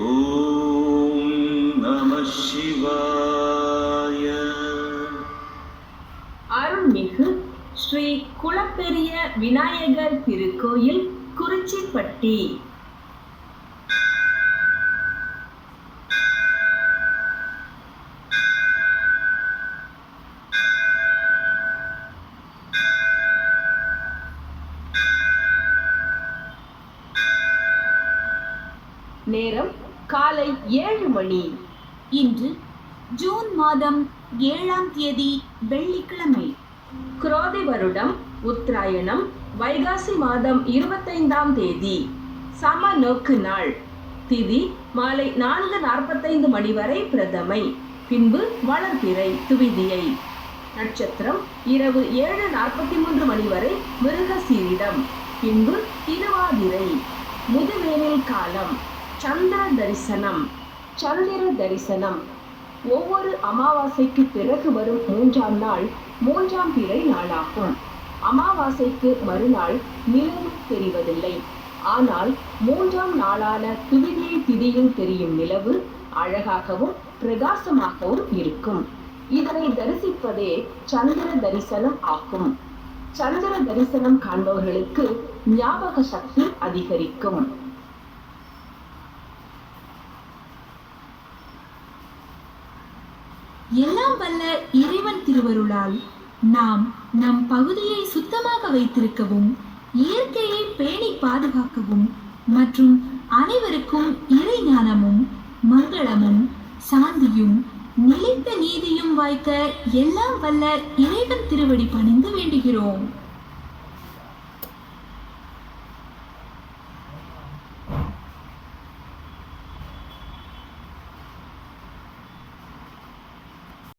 ஓம் நம சிவாய அருள்மிகு ஸ்ரீ குளப்பெரிய விநாயகர் திருக்கோயில் குறிச்சிப்பட்டி. நேரம் காலை ஏழு மணி. இன்று ஜூன் மாதம் ஏழாம் தேதி வெள்ளிக்கிழமை. குரோதி வருடம் உத்தராயணம் வைகாசி மாதம் இருபத்தைந்தாம் தேதி. சம நோக்கு நாள். திதி மாலை நான்கு நாற்பத்தைந்து மணி வரை பிரதமை. பின்பு வளர்பிறை துவிதியை. நட்சத்திரம் இரவு ஏழு நாற்பத்தி மூன்று மணி வரை மிருகசீரிடம். பின்பு திருவாதிரை. முதுவேனில் காலம். சந்திர தரிசனம் சந்திர தரிசனம். ஒவ்வொரு அமாவாசைக்கு பிறகு வரும் மூன்றாம் நாள் மூன்றாம் பிறை நாளாகும். அமாவாசைக்கு மறுநாள் நிலவு தெரிவதில்லை. ஆனால் மூன்றாம் நாளான துதியை திதியில் தெரியும் நிலவு அழகாகவும் பிரகாசமாகவும் இருக்கும். இதனை தரிசிப்பதே சந்திர தரிசனம் ஆகும். சந்திர தரிசனம் காண்பவர்களுக்கு ஞாபக சக்தி அதிகரிக்கும். எல்லாம் வல்ல இறைவன் திருவருளால் நாம் நம் பகுதியை சுத்தமாக வைத்திருக்கவும் இயற்கையை பேணி பாதுகாக்கவும் மற்றும் அனைவருக்கும் இறை ஞானமும் மங்களமும் சாந்தியும் நிலைத்த நீதியும் வாய்க்க எல்லாம் வல்ல இறைவன் திருவடி பணிந்து வேண்டுகிறோம்.